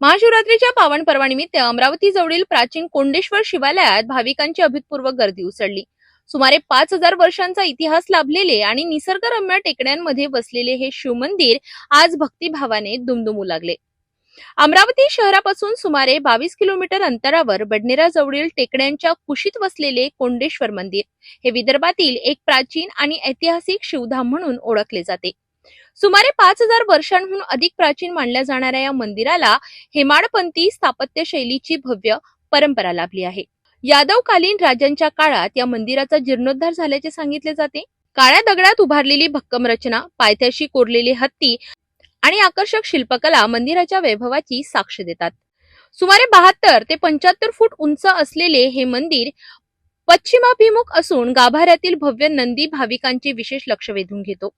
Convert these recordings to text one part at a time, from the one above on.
महाशिवरात्रीच्या पावन पर्वानिमित्त अमरावती जवळील प्राचीन कोंडेश्वर शिवालयात भाविकांची अभूतपूर्व गर्दी उसळली. सुमारे पाच हजार वर्षांचा इतिहास लाभलेले आणि निसर्गरम्य टेकड्यांमध्ये बसलेले हे शिवमंदिर आज भक्तिभावाने दुमदुमू लागले. अमरावती शहरापासून सुमारे बावीस किलोमीटर अंतरावर बडनेरा जवळील टेकड्यांच्या कुशीत वसलेले कोंडेश्वर मंदिर हे विदर्भातील एक प्राचीन आणि ऐतिहासिक शिवधाम म्हणून ओळखले जाते. सुमारे पाच हजार वर्षांहून अधिक प्राचीन मानल्या जाणाऱ्या या मंदिराला हेमाडपंथी स्थापत्य शैलीची भव्य परंपरा लाभली आहे. यादवकालीन राजांच्या काळात या मंदिराचा जीर्णोद्धार झाल्याचे सांगितले जाते. काळ्या दगडात उभारलेली भक्कम रचना पायथ्याशी कोरलेले हत्ती आणि आकर्षक शिल्पकला मंदिराच्या वैभवाची साक्ष देतात. सुमारे बहात्तर ते पंच्याहत्तर फूट उंच असलेले हे मंदिर पश्चिमाभिमुख असून गाभाऱ्यातील भव्य नंदी भाविकांचे विशेष लक्ष वेधून घेतो.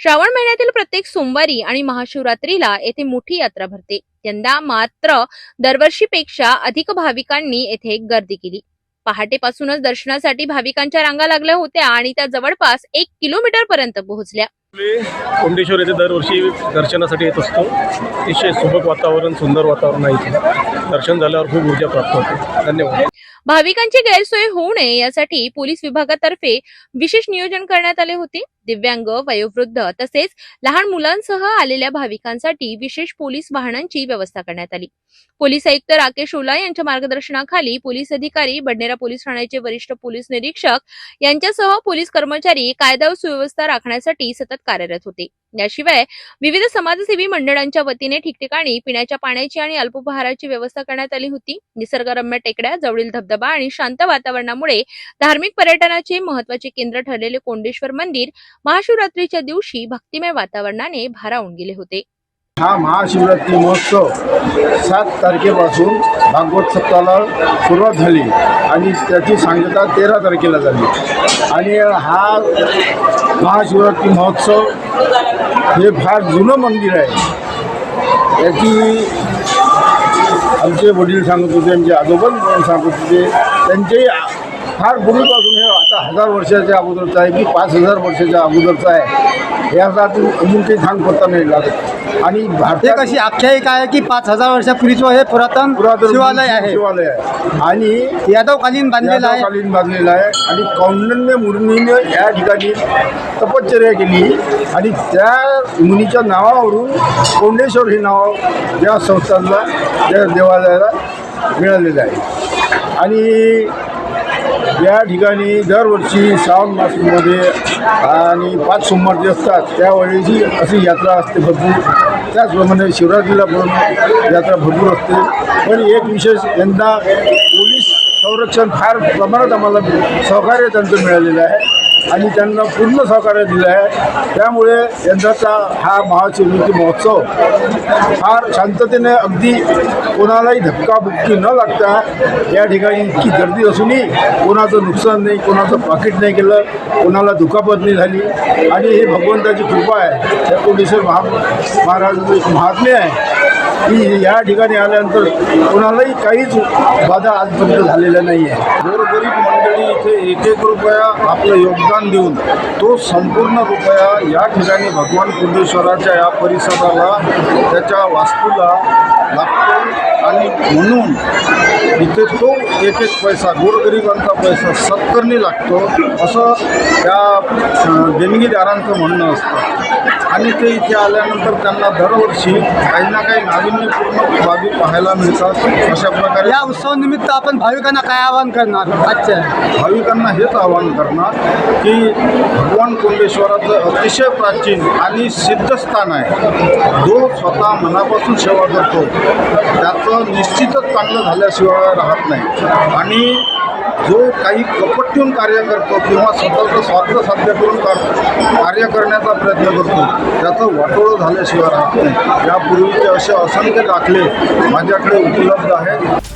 श्रावण महिन्यातील प्रत्येक सोमवारी आणि महाशिवरात्रीला येथे मोठी यात्रा भरते. यंदा मात्र दरवर्षीपेक्षा अधिक भाविकांनी येथे गर्दी केली. पहाटेपासूनच दर्शनासाठी भाविकांच्या रांगा लागल्या होत्या आणि त्या जवळपास एक किलोमीटर पर्यंत पोहोचल्या. कोंडेश्वर येथे दरवर्षी दर्शनासाठी येत असतो. अतिशय सुबक वातावरण सुंदर वातावरण आहे दर्शन झाल्यावर खूप ऊर्जा प्राप्त होते. धन्यवाद. भाविकांची गैरसोय होऊ नये यासाठी पोलीस विभागातर्फे विशेष नियोजन करण्यात आले होते. दिव्यांग वयोवृद्ध तसेच लहान मुलांसह आलेल्या भाविकांसाठी विशेष पोलीस वाहनांची व्यवस्था करण्यात आली. पोलीस आयुक्त राकेश ओला यांच्या मार्गदर्शनाखाली पोलीस अधिकारी बडनेरा पोलीस ठाण्याचे वरिष्ठ पोलीस निरीक्षक यांच्यासह पोलीस कर्मचारी कायदा व सुव्यवस्था राखण्यासाठी सतत कार्यरत होते. याशिवाय विविध समाजसेवी मंडळांच्या वतीने ठिकठिकाणी पिण्याच्या पाण्याची आणि अल्पोपहाराची व्यवस्था करण्यात आली होती. निसर्गरम्य टेकड्या जवळील धबधबा आणि शांत वातावरणामुळे धार्मिक पर्यटनाचे महत्त्वाचे केंद्र ठरलेले कोंडेश्वर मंदिर महाशिवरात्रीच्या दिवशी भक्तिमय वातावरणाने भारावून गेले होते. हा महाशिवरात्री महोत्सव सात तारखेपासून भागवत सप्ताहाला सुरुवात झाली आणि त्याची सांगता तेरा तारखेला झाली. आणि हा महाशिवरात्री महोत्सव हे फार जुनं मंदिर आहे. याची आमचे वडील सांगत होते आमचे आजोबन सांगत होते त्यांचे फार पूर्वीपासून हे आता हजार वर्षाच्या अगोदरचं आहे की पाच हजार वर्षाच्या अगोदरचं आहे. याचा अजून अजून काही सांग पत्ता नाही लागत. आणि एक भारतात अशी आख्यायिका आहे की पाच हजार वर्षापूर्वीचं हे पुरातन पुरातन शिवालय आहे. शिवालय आहे. आणि यादवकालीन बांधलेलं आहे. यादवकालीन बांधलेलं आहे. आणि कौंडन्य मुनीने या ठिकाणी तपश्चर्या केली. आणि त्या मुनीच्या नावावरून कोंडेश्वर हे नाव या संस्थांना या देवालयाला मिळालेलं आहे. आणि या ठिकाणी दरवर्षी श्रावण मासमध्ये आणि पाच सोमवार जे असतात त्यावेळेची अशी यात्रा असते भरपूर. त्याचप्रमाणे शिवरात्रीला पण यात्रा भरपूर असते. पण एक विशेष यंदा पोलीस संरक्षण फार प्रमाणात आम्हाला सहकार्य त्यांचं मिळालेलं आहे. आणि त्यांना पूर्ण सहकार्य दिलं आहे. त्यामुळे यंदाचा हा महाशिवरात्री महोत्सव फार शांततेने अगदी कोणालाही धक्काबुक्की न लागता या ठिकाणी इतकी गर्दी असूनही कोणाचं नुकसान नाही कोणाचं पाकिट नाही केलं कोणाला दुखापत नाही झाली. आणि हे भगवंताची कृपा आहे. त्या कोटेश्वर महा महाराजांचे महात्मे महात्म्य आहे. की या ठिकाणी आल्यानंतर कोणालाही काहीच बाधा आजपर्यंत झालेल्या नाही आहे गोरगरीब मंडळी इथे एक एक रुपया आपलं योगदान देऊन तो संपूर्ण रुपया या ठिकाणी भगवान कुंडेश्वराच्या या परिसराला त्याच्या वास्तूला लागतो आणि म्हणून इथे तो एक एक पैसा गोरगरिबांचा पैसा सत्करणी लागतो असं त्या देणगीदारांचं म्हणणं असतं. आणि ते इथे आल्यानंतर त्यांना दरवर्षी काही ना काही नाविन्यपूर्ण बाबी पाहायला मिळतात अशा प्रकारे या उत्सवानिमित्त आपण भाविकांना काय आवाहन करणार? आजच्या भाविकांना हेच आवाहन करणार की भगवान कोंडेश्वराचं अतिशय प्राचीन आणि सिद्धस्थान आहे. जो स्वतः मनापासून सेवा करतो त्याचं निश्चितच चांगलं झाल्याशिवाय राहत नाही. आणि जो काही कपट कार्य करतो किंवा स्वतःचं स्वार्थ साध्य करून कार्य करण्याचा प्रयत्न करतो त्याचं वाटोळं झाल्याशिवाय राहत नाही. यापूर्वीचे असे असंख्य दाखले माझ्याकडे उपलब्ध आहेत.